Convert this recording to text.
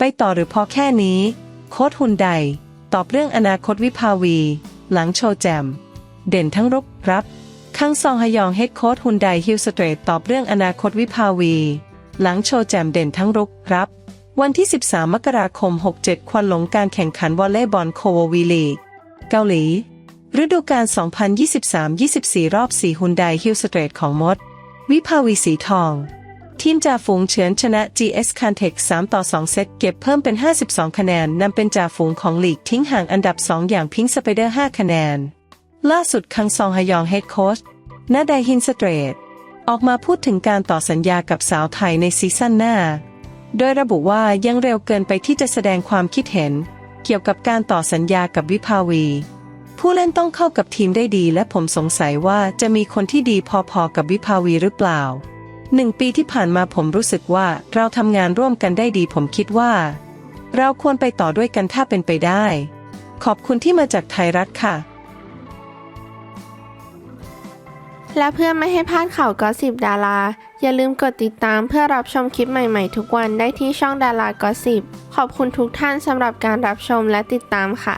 ไปต่อหรือพอแค่นี้ โค้ดฮุนไดตอบเรื่องอนาคตวิภาวี หลังโชว์แจม เด่นทั้งรุกรับคังซองฮยองเฮดโค้ดฮุนไดฮิลสเตรตตอบเรื่องอนาคตวิภาวี หลังโชว์แจมเด่นทั้งรุกรับ วันที่ 13 มกราคม 67 ควันหลงการแข่งขันวอลเลย์บอลโคววีลีกเกาหลีฤดูกาล 2023-24 รอบ 4ฮุนไดฮิลสเตรตของมด วิภาวีสีทอง ทีมจ่าฝูงเฉือนชนะ GS c a n t e c 3ต่อ 2 เซตเก็บเพิ่มเป็น 52 คะแนนนำเป็นจ่าฝูงของลีกทิ้งห่างอันดับ 2 อย่างพิงค์สไปเดอร์ 5 คะแนน ล่าสุดคังซองฮยองเฮดโค้ชนาไดฮินสเตรทออกมาพูดถึงการต่อสัญญากับสาวไทยในซีซั่นหน้า โดยระบุว่ายังเร็วเกินไปที่จะแสดงความคิดเห็น เกี่ยวกับการต่อสัญญากับวิภาวี ผู้เล่นต้องเข้ากับทีมได้ดีและผมสงสัยว่าจะมีคนที่ดีพอๆกับวิภาวีหรือเปล่า หนึ่งปีที่ผ่านมาผมรู้สึกว่าเราทำงานร่วมกันได้ดีผมคิดว่า เราควรไปต่อด้วยกันถ้าเป็นไปได้ ขอบคุณที่มาจากไทยรัฐค่ะ และเพื่อไม่ให้พลาดข่าวก็สิบดารา อย่าลืมกดติดตามเพื่อรับชมคลิปใหม่ๆ ทุกวันได้ที่ช่องดารากอสิบขอบคุณทุกท่านสำหรับการรับชมและติดตามค่ะ